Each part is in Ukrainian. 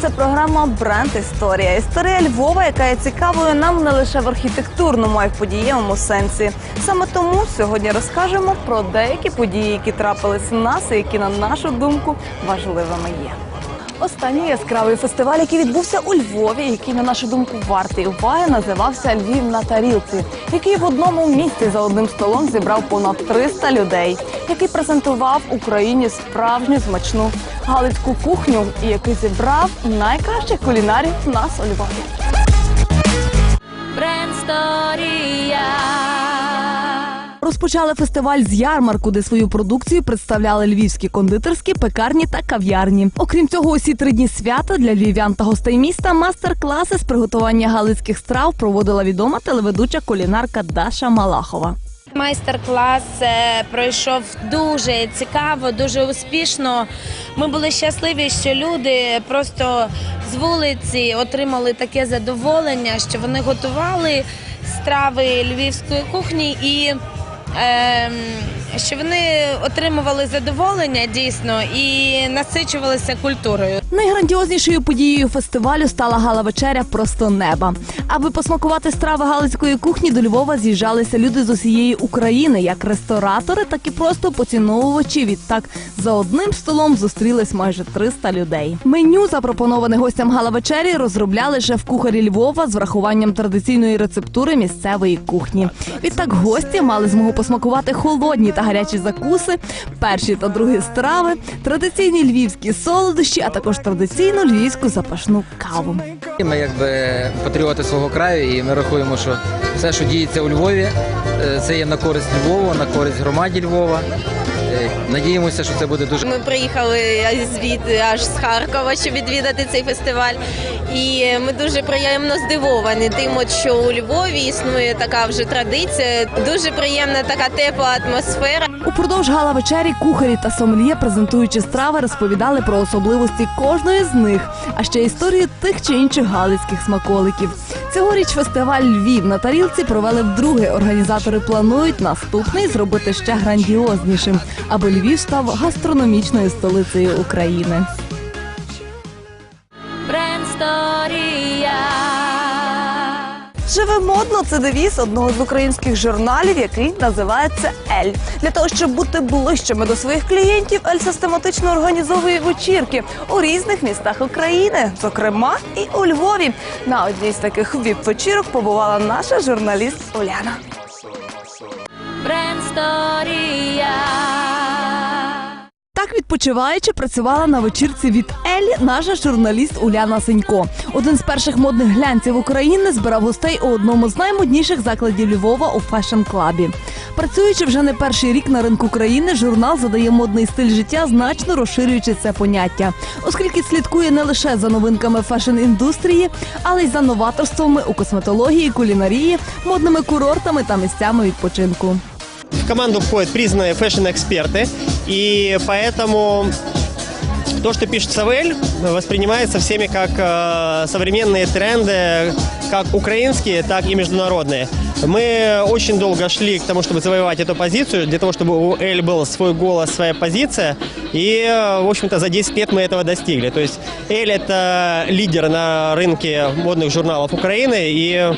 Це програма Бренд Історія. Історія Львова, яка є цікавою нам не лише в архітектурному, а й в подієвому сенсі. Саме тому сьогодні розкажемо про деякі події, які трапились в нас і які, на нашу думку, важливими є. Останній яскравий фестиваль, який відбувся у Львові, який, на нашу думку, вартий уваги, називався Львів на тарілці, який в одному місці за одним столом зібрав понад 300 людей, який презентував Україні справжню смачну галицьку кухню і який зібрав найкращих кулінарів нас у Львові. Брендсторія. Розпочали фестиваль з ярмарку, де свою продукцію представляли львівські кондитерські, пекарні та кав'ярні. Окрім цього, усі три дні свята для львів'ян та гостей міста мастер-класи з приготування галицьких страв проводила відома телеведуча кулінарка Даша Малахова. Майстер-клас е, пройшов дуже цікаво, дуже успішно. Ми були щасливі, що люди просто з вулиці отримали таке задоволення, що вони готували страви львівської кухні і. Ем, що вони отримували задоволення дійсно і насичувалися культурою. Найграндіознішою подією фестивалю стала гала вечеря просто неба. Аби посмакувати страви галицької кухні, до Львова з'їжджалися люди з усієї України, як ресторатори, так і просто поціновувачі. Відтак за одним столом зустрілись майже 300 людей. Меню, запропоноване гостям гала вечері, розробляли шеф-кухарі Львова з врахуванням традиційної рецептури місцевої кухні. Відтак гості мали змогу посмакувати холодні та гарячі закуси, перші та другі страви, традиційні львівські солодощі, а також традиційну львівську запашну каву. Ми якби патріоти свого краю, і ми рахуємо, що все, що діється у Львові, е, це є на користь Львова, на користь громаді Львова. Надіємося, що це буде дуже Ми приїхали звідти аж з Харкова, щоб відвідати цей фестиваль. І ми дуже приємно здивовані тим, от що у Львові існує така вже традиція. Дуже приємна така тепла атмосфера. Упродовж гала вечері кухарі та сомельє, презентуючи страви, розповідали про особливості кожної з них, а ще історію тих чи інших галицьких смаколиків. Цьогоріч фестиваль Львів на тарілці провели вдруге. Організатори планують наступний зробити ще грандіознішим, аби Львів став гастрономічною столицею України. Живе модно це девіз одного з українських журналів, який називається Ель. Для того щоб бути ближчими до своїх клієнтів, Ель систематично організовує вечірки у різних містах України, зокрема і у Львові. На одній з таких віп-вечірок побувала наша журналіст Уляна. Брендсторія. Так відпочиваючи, працювала на вечірці від Елі наша журналіст Уляна Сенько. Один з перших модних глянців України збирав гостей у одному з наймодніших закладів Львова у фешн-клабі. Працюючи вже не перший рік на ринку країни, журнал задає модний стиль життя, значно розширюючи це поняття, оскільки слідкує не лише за новинками фешн-індустрії, але й за новаторствами у косметології, кулінарії, модними курортами та місцями відпочинку. В команду входят признанные фэшн-эксперты, и поэтому то, что пишется в «Эль», воспринимается всеми как э, современные тренды, как украинские, так и международные. Мы очень долго шли к тому, чтобы завоевать эту позицию, для того, чтобы у «Эль» был свой голос, своя позиция, и, э, в общем-то, за 10 лет мы этого достигли. То есть «Эль» — это лидер на рынке модных журналов Украины, и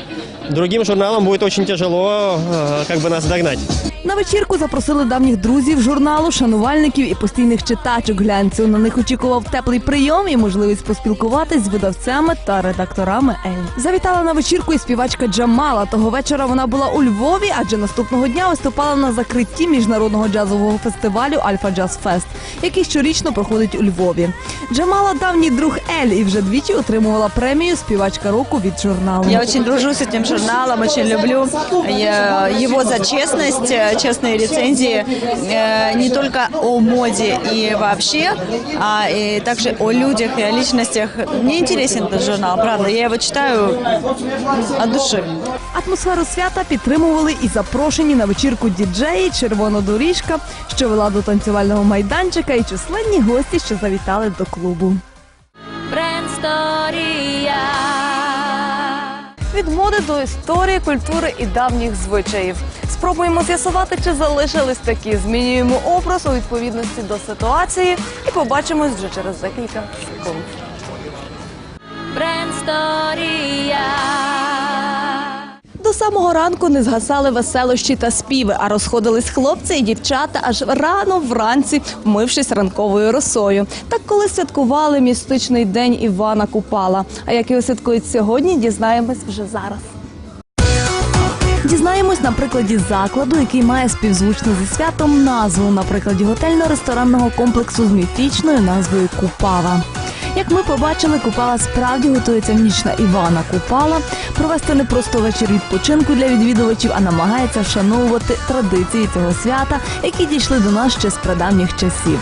другим журналам будет очень тяжело э, как бы нас догнать. На вечірку запросили давніх друзів журналу, шанувальників і постійних читачок глянцю. На них очікував теплий прийом і можливість поспілкуватись з видавцями та редакторами Ель. Завітала на вечірку і співачка Джамала. Того вечора вона була у Львові, адже наступного дня виступала на закритті міжнародного джазового фестивалю Альфа Джаз Фест, який щорічно проходить у Львові. Джамала давній друг Ель і вже двічі отримувала премію співачка року від журналу. Я очень дружу с этим журналом, очень люблю э, его за честность, э, честные рецензии э, не только о моде и вообще, а и также о людях и о личностях. Мне интересен этот журнал, правда. Я его читаю от души. Атмосферу свята підтримували і запрошені на вечірку діджеї Червона доріжка, що вела до танцювального майданчика, і численні гості, що завітали до клубу. Брендсторія. Від моди до історії, культури і давніх звичаїв. Спробуємо з'ясувати, чи залишились такі. Змінюємо образ у відповідності до ситуації і побачимось вже через декілька секунд. До самого ранку не згасали веселощі та співи, а розходились хлопці і дівчата аж рано вранці, вмившись ранковою росою. Так коли святкували містичний день Івана Купала. А як його святкують сьогодні, дізнаємось вже зараз. Дізнаємось на прикладі закладу, який має співзвучну зі святом назву, на прикладі готельно-ресторанного комплексу з міфічною назвою Купава. Як ми побачили, Купала справді готується в ніч на Івана Купала, провести не просто вечір відпочинку для відвідувачів, а намагається вшановувати традиції цього свята, які дійшли до нас ще з прадавніх часів.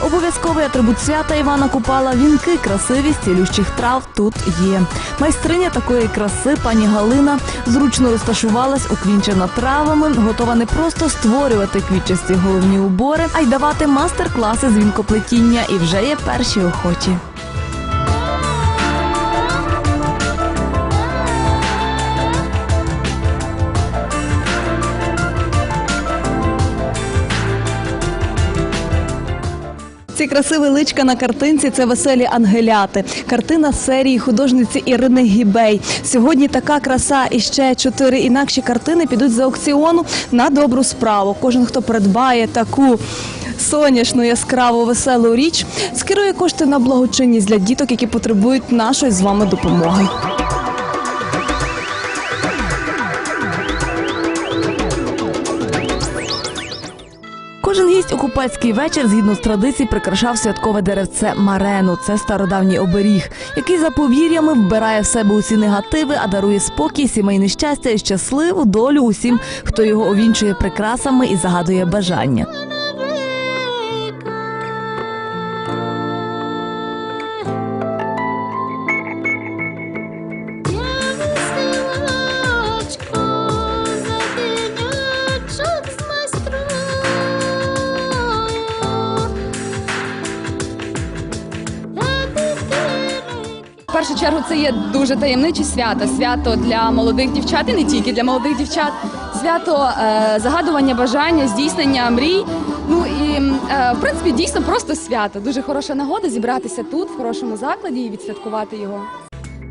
Обов'язковий атрибут свята Івана Купала вінки, красиві цілющих трав тут є. Майстриня такої краси, пані Галина, зручно розташувалась, уквінчена травами, готова не просто створювати квітчасті головні убори, а й давати мастер-класи з вінкоплетіння. І вже є перші охочі. Ці красиві личка на картинці це веселі ангеляти. Картина серії художниці Ірини Гібей. Сьогодні така краса і ще чотири інакші картини підуть з аукціону на добру справу. Кожен, хто придбає таку. Соняшну яскраву веселу річ скерує кошти на благочинність для діток, які потребують нашої з вами допомоги. Купецький вечір, згідно з традицій, прикрашав святкове деревце марену. Це стародавній оберіг, який за повір'ями вбирає в себе усі негативи, а дарує спокій, сімейне щастя і щасливу долю усім, хто його овінчує прикрасами і загадує бажання. Першу чергу це є дуже таємниче свято, свято для молодих дівчат і не тільки для молодих дівчат, свято е, загадування бажання, здійснення мрій. Ну і е, в принципі дійсно просто свято. Дуже хороша нагода зібратися тут, в хорошому закладі, і відсвяткувати його.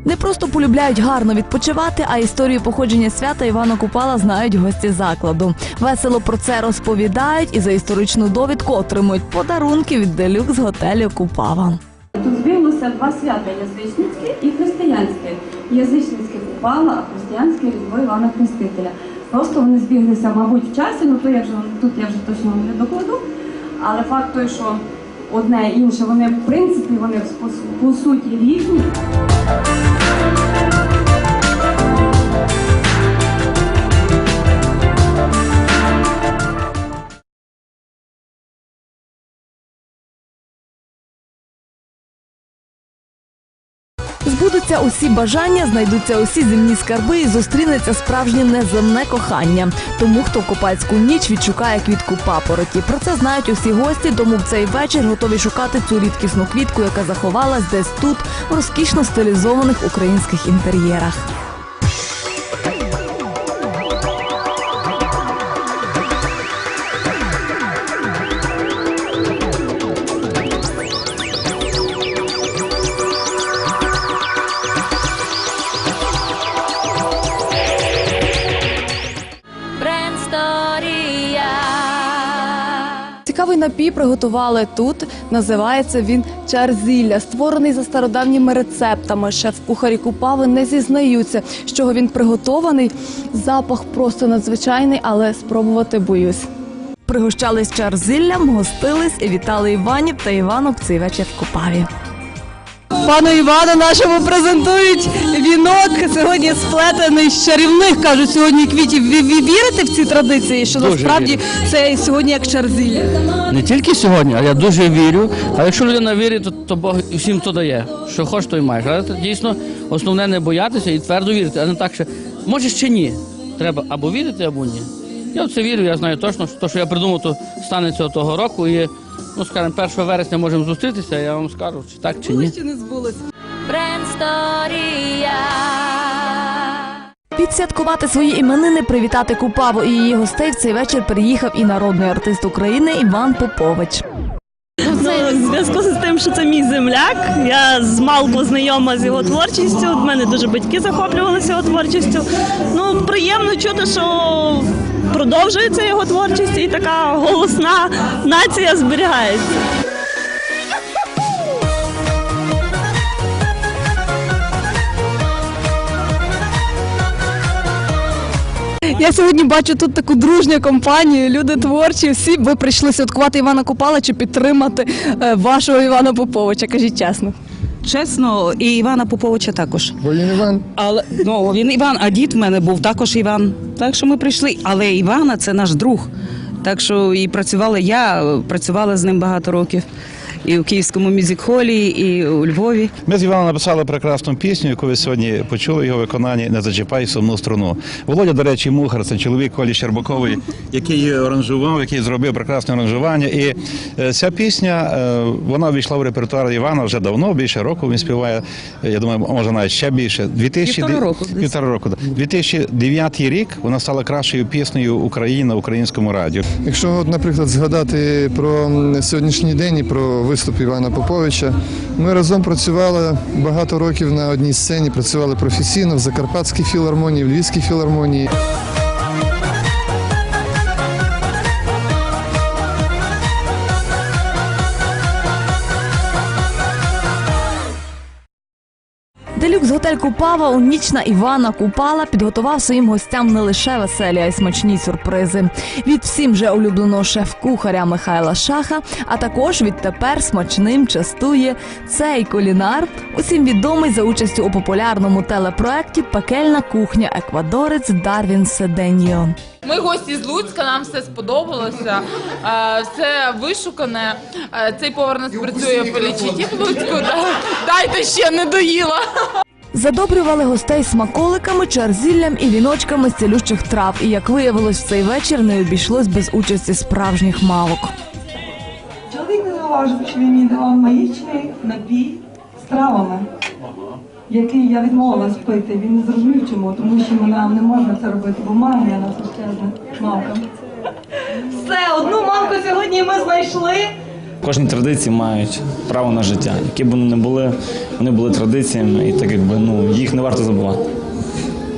Не просто полюбляють гарно відпочивати, а історію походження свята Івана Купала знають гості закладу. Весело про це розповідають і за історичну довідку отримують подарунки від делюкс готелю Купава. Тут два свята язичницьке і християнське. Язичницьке Купала, а християнське Різдво Івана Хрестителя. Просто вони збіглися, мабуть, в часі, ну то я вже тут я вже точно не докладу. Але факт той, що одне і інше, вони в принципі вони по суті різні. Збудуться усі бажання, знайдуться усі земні скарби і зустрінеться справжнє неземне кохання. Тому хто копальську ніч відшукає квітку папороті. Про це знають усі гості, тому в цей вечір готові шукати цю рідкісну квітку, яка заховалась десь тут, в розкішно стилізованих українських інтер'єрах. Напій приготували тут. Називається він чарзілля, створений за стародавніми рецептами. Шеф-кухарі Купави не зізнаються, з чого він приготований. Запах просто надзвичайний, але спробувати боюсь. Пригощались чарзиллям, гостились і вітали Іванів та Іванок цей вечір в Купаві. Пану Івану нашому презентують вінок. Сьогодні сплетений з чарівних кажуть сьогодні квітів. Ви, ви вірите в ці традиції? Що Дуже насправді вірю. це сьогодні як чарзілля? Не тільки сьогодні, а я дуже вірю. А якщо людина вірить, то, то Бог всім то дає. Що хочеш, то й маєш. Але дійсно основне не боятися і твердо вірити, а не так, що можеш чи ні. Треба або вірити, або ні. Я в це вірю, я знаю точно, що те, що я придумав, то станеться того року. І, ну, скажімо, 1 вересня можемо зустрітися, я вам скажу, чи так, чи ні. Ще не збулося. Підсвяткувати свої іменини, привітати Купаву і її гостей в цей вечір приїхав і народний артист України Іван Попович. Ну, в зв'язку з тим, що це мій земляк. Я з малку знайома з його творчістю. У мене дуже батьки захоплювалися його творчістю. Ну, приємно чути, що продовжується його творчість і така голосна нація зберігається. Я сьогодні бачу тут таку дружню компанію, люди творчі. Всі ви прийшли святкувати Івана Купала чи підтримати е, вашого Івана Поповича. Кажіть чесно. Чесно, і Івана Поповича також. Бо він Іван. Але ну він Іван, а дід в мене був також Іван. Так що ми прийшли. Але Івана це наш друг. Так що і працювала я, е, працювала з ним багато років. І в Київському мюзик-холі, і у Львові. Ми з Іваном написали прекрасну пісню, яку ви сьогодні почули його виконанні Не зачіпай сумну струну. Володя, до речі, Мухар, це чоловік Колі Щербакової, який її аранжував, який зробив прекрасне аранжування. І е, ця пісня е, вона війшла в репертуар Івана вже давно, більше року. Він співає. Я думаю, може навіть ще більше. 2000... Півтора року десь. Півтора року. да. 2009 рік вона стала кращою піснею України на українському радіо. Якщо, наприклад, згадати про сьогоднішній день і про виступ Івана Поповича, ми разом працювали багато років на одній сцені, працювали професійно в Закарпатській філармонії, в Львівській філармонії. Делюкс готель Купава у ніч на Івана Купала підготував своїм гостям не лише веселі, а й смачні сюрпризи. Від всім вже улюбленого шеф-кухаря Михайла Шаха, а також відтепер смачним частує цей кулінар, усім відомий за участю у популярному телепроекті Пекельна кухня Еквадорець Дарвін Седеньо. Ми гості з Луцька, нам все сподобалося. Е, Все вишукане. Е, Цей повар нас працює в Фелічіті в Луцьку. Дайте ще не доїла. Задобрювали гостей смаколиками, чарзіллям і віночками з цілющих трав. І як виявилось, в цей вечір не обійшлось без участі справжніх мавок. Чоловік не зауважив, що він мені давав магічний напій з травами, який я відмовилась пити. Він не зрозумів чому, тому що нам не можна це робити, бо магія нас ощезне мавкам. Все, одну мавку сьогодні ми знайшли. Кожні традиції мають право на життя. Які б вони не були, вони були традиціями, і так якби ну їх не варто забувати.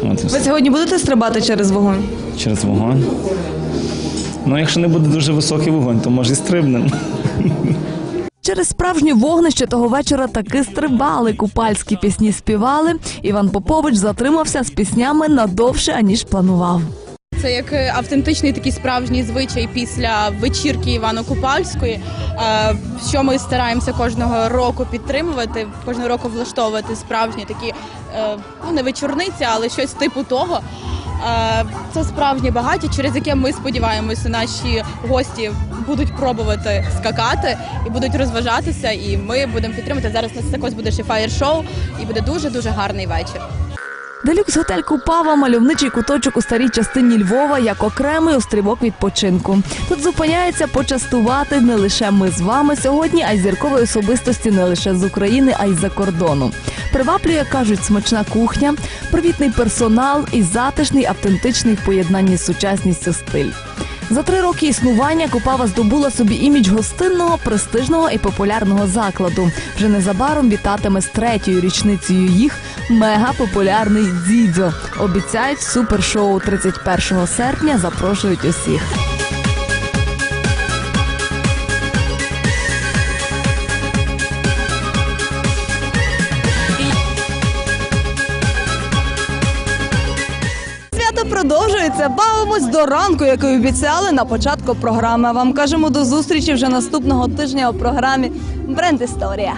От і Ви все. сьогодні будете стрибати через вогонь? через вогонь. Ну, якщо не буде дуже високий вогонь, то може і стрибнемо. Через справжнє вогнище того вечора таки стрибали, купальські пісні співали. Іван Попович затримався з піснями надовше, аніж планував. Це як е, автентичний такий справжній звичай після вечірки Івано-Купальської, е, що ми стараємося кожного року підтримувати, кожного року влаштовувати справжні такі е, ну не вечорниці, але щось типу того. Е, Це справжнє багаття, через яке ми сподіваємося, наші гості будуть пробувати скакати і будуть розважатися. І ми будемо підтримувати. Зараз у нас також буде ще фаєр-шоу, і буде дуже дуже гарний вечір. Делюкс готель Купава мальовничий куточок у старій частині Львова як окремий острівок відпочинку. Тут зупиняється почастувати не лише ми з вами сьогодні, а й зіркової особистості не лише з України, а й з-за кордону. Приваблює, кажуть, смачна кухня, привітний персонал і затишний автентичний в поєднанні з сучасністю стиль. За три роки існування Купава здобула собі імідж гостинного, престижного і популярного закладу. Вже незабаром вітатиме з третьою річницею їх мегапопулярний «Дзідзьо». Обіцяють супершоу 31 серпня. Запрошують усіх. Продовжується. Бавимось до ранку, як обіцяли на початку програми. Вам кажемо до зустрічі вже наступного тижня у програмі Бренд Історія.